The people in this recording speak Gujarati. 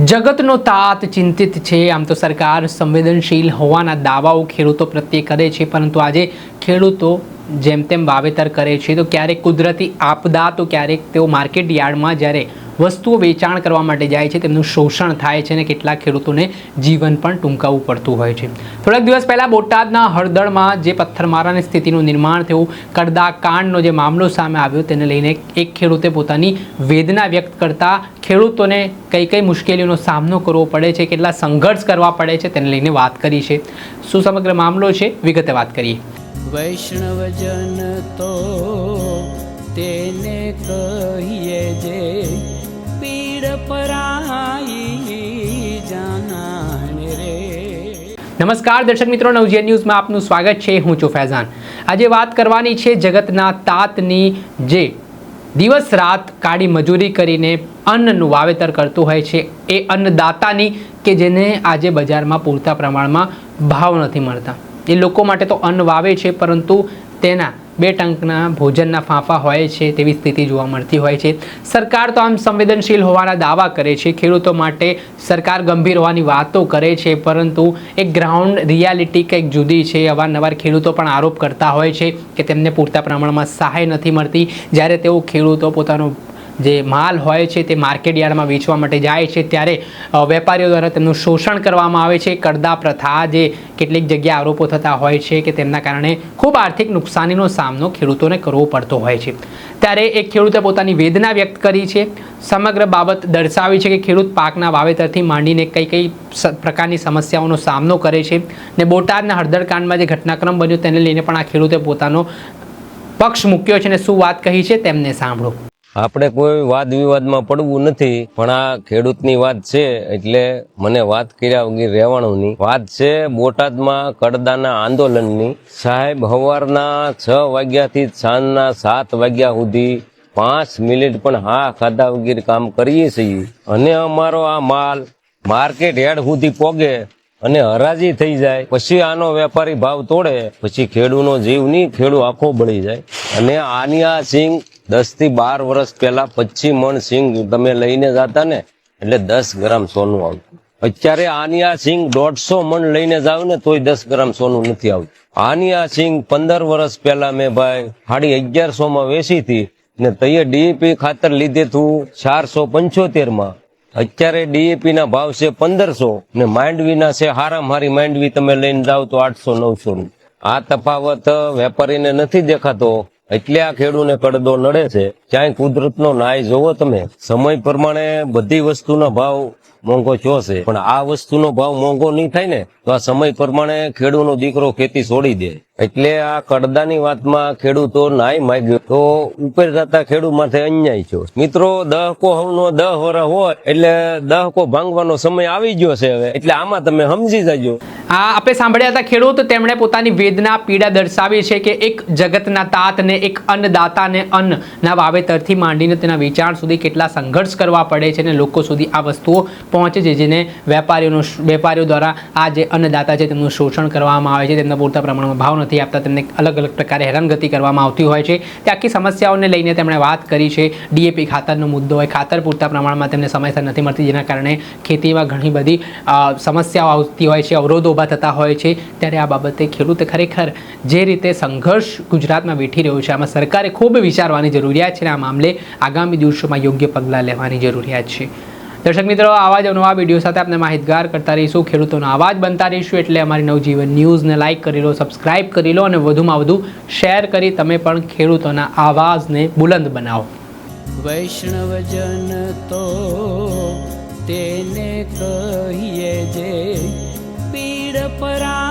જગતનો તાત ચિંતિત છે. આમ તો સરકાર સંવેદનશીલ હોવાના દાવાઓ ખેડૂતો પ્રત્યે કરે છે, પરંતુ આજે ખેડૂતો જેમ તેમ વાવેતર કરે છે, તો ક્યારેક કુદરતી આપદા, તો ક્યારેક તેઓ માર્કેટ યાર્ડમાં જ્યારે વસ્તુઓ વેચાણ કરવા માટે જાય છે, તેમનું શોષણ થાય છે અને કેટલાક ખેડૂતોને જીવન પણ ટૂંકાવવું પડતું હોય છે. થોડાક દિવસ પહેલાં બોટાદના હળદળમાં જે પથ્થરમારાની સ્થિતિનું નિર્માણ થયું કરદા કાંડનો જે મામલો સામે આવ્યો, તેને લઈને એક ખેડૂતે પોતાની વેદના વ્યક્ત કરતા ખેડૂતોને કઈ કઈ મુશ્કેલીઓનો સામનો કરવો પડે છે, કેટલા સંઘર્ષ કરવા પડે છે, તેને લઈને વાત કરી છે. શું સમગ્ર મામલો છે? વિગતે વાત કરીએ. વૈષ્ણવજન તો તેને કહીએ જે પીડ પરાઈ જાણે રે. નમસ્કાર, દર્શક મિત્રો નવજીએન ન્યૂઝમાં આપનું સ્વાગત છે. હું છું ફૈઝાન. આજે વાત કરવાની છે જગતના તાતની જે દિવસ રાત કાળી મજૂરી કરીને અન્નનું વાવેતર કરતું હોય છે. એ અન્નદાતાની કે જેને આજે બજારમાં પૂરતા પ્રમાણમાં ભાવ નથી મળતા. એ લોકો માટે તો અન્ન વાવે છે, પરંતુ તેના બે ટંકના ભોજનના ફાંફા હોય છે, તેવી સ્થિતિ જોવા મળતી હોય છે. સરકાર તો આમ સંવેદનશીલ હોવાના દાવા કરે છે, ખેડૂતો માટે સરકાર ગંભીર હોવાની વાતો કરે છે, પરંતુ એક ગ્રાઉન્ડ રિયાલિટી કંઈક જુદી છે. અવારનવાર ખેડૂતો પણ આરોપ કરતા હોય છે કે તેમને પૂરતા પ્રમાણમાં સહાય નથી મળતી. જ્યારે તેઓ ખેડૂતો પોતાનો જે માલ હોય છે તે માર્કેટ યાર્ડમાં વેચવા માટે જાય છે, ત્યારે વેપારીઓ દ્વારા તેમનું શોષણ કરવામાં આવે છે. કરદા પ્રથા જે કેટલીક જગ્યાએ આરોપો થતા હોય છે કે તેમના કારણે ખૂબ આર્થિક નુકસાનીનો સામનો ખેડૂતોને કરવો પડતો હોય છે. ત્યારે એક ખેડૂતે પોતાની વેદના વ્યક્ત કરી છે. સમગ્ર બાબત દર્શાવી છે કે ખેડૂત પાકના વાવેતરથી માંડીને કઈ કઈ પ્રકારની સમસ્યાઓનો સામનો કરે છે ને બોટાદના હળદરકાંડમાં જે ઘટનાક્રમ બન્યો તેને લઈને પણ આ ખેડૂતે પોતાનો પક્ષ મૂક્યો છે અને શું વાત કહી છે તેમને સાંભળો. આપણે કોઈ વાદ વિવાદમાં પડવું નથી, પણ આ ખેડૂતની વાત છે, એટલે મને વાત કર્યા વગર રહેવાનું વાત છે બોટાદમાં કડદાના આંદોલનની. સાહેબ, હવારના છ વાગ્યાથી સાંજના સાત વાગ્યા સુધી પાંચ મિનિટ પણ હા ખાધા વગર કામ કરીએ છીએ. અને અમારો આ માલ માર્કેટ હેડ સુધી પોગે અને હરાજી થઈ જાય. પછી આનો વેપારી ભાવ તોડે. પછી ખેડૂનો જીવ નહીં ખેડૂ આખો બળી જાય. અને આની આ દસથી બાર વર્ષ પહેલા પચીસ મણ સિંગ તમે લઈને જતા ને, એટલે દસ ગ્રામ સોનું આવતું. અત્યારે આની આ સિંગ દોઢસો મણ લઈને જાવ ને, તોય દસ ગ્રામ સોનું નથી આવતું. આની આ સિંગ પંદર વર્ષ પહેલા મેં ભાઈ સાડી અગિયારસો માં વેચી હતી ને તઈએ ડીએપી ખાતર લીધે તું ચારસો પંચોતેરમાં. અત્યારે ડીએપી ના ભાવ છે પંદરસો ને માંડવીના છે હારી માંડવી તમે લઈને જાવ તો આઠસો નવસો આ તફાવત વેપારીને નથી દેખાતો. એટલે આ ખેડૂને કડદો નડે છે. ક્યાંય કુદરતનો નાય જોવો તમે. સમય પ્રમાણે બધી વસ્તુનો ભાવ મોંઘો થયો છે. પણ આ વસ્તુનો ભાવ મોંઘો નહીં થાય ને, તો આ સમય પ્રમાણે ખેડૂનો દીકરો ખેતી છોડી દે. એટલે આ કડદાની વાતમાં ખેડૂતો નાય માગ્યો. તો ઉપર જતા ખેડૂત માથે અન્યાય થયો. મિત્રો દહકો હવનો દહ વરસ હોય એટલે દહકો ભાંગવાનો સમય આવી ગયો છે હવે. એટલે આમાં તમે સમજી જજો. આ આપણે સાંભળ્યા હતા ખેડૂત, તેમણે પોતાની વેદના, પીડા દર્શાવી છે કે એક જગતના તાતને, એક અન્નદાતાને અન્નના વાવેતરથી માંડીને તેના વેચાણ સુધી કેટલા સંઘર્ષ કરવા પડે છે અને લોકો સુધી આ વસ્તુઓ પહોંચે છે, જેને વેપારીઓનો વેપારીઓ દ્વારા આ જે અન્નદાતા છે તેમનું શોષણ કરવામાં આવે છે, તેમના પૂરતા પ્રમાણમાં ભાવ નથી આપતા, તેમને અલગ અલગ પ્રકારે હેરાનગતિ કરવામાં આવતી હોય છે. તે આખી સમસ્યાઓને લઈને તેમણે વાત કરી છે. ડીએપી ખાતરનો મુદ્દો હોય, ખાતર પૂરતા પ્રમાણમાં તેમને સમયસર નથી મળતી, જેના કારણે ખેતીમાં ઘણી બધી સમસ્યાઓ આવતી હોય છે, અવરોધો ઊભા થતા હોય છે, ત્યારે આ બાબતે ખેડૂતે ખરેખર જે રીતે સંઘર્ષ ગુજરાતમાં વેઠી રહ્યો છે, આમાં સરકારે ખૂબ વિચારવાની જરૂરિયાત છે અને આ મામલે આગામી દિવસોમાં યોગ્ય પગલાં લેવાની જરૂરિયાત છે. દર્શક મિત્રો, આવા જ નવા વીડિયો સાથે આપણે માહિતગાર કરતા રહીશું. ખેડૂતોનો અવાજ બનતા રહીશું, એટલે અમારી નવજીવન ન્યૂઝને લાઇક કરી લો, સબસ્ક્રાઇબ કરી લો અને વધુમાં વધુ શેર કરી તમે પણ ખેડૂતોના આવાજને બુલંદ બનાવો. વૈષ્ણવજન તો તેને કહીએ જે But I.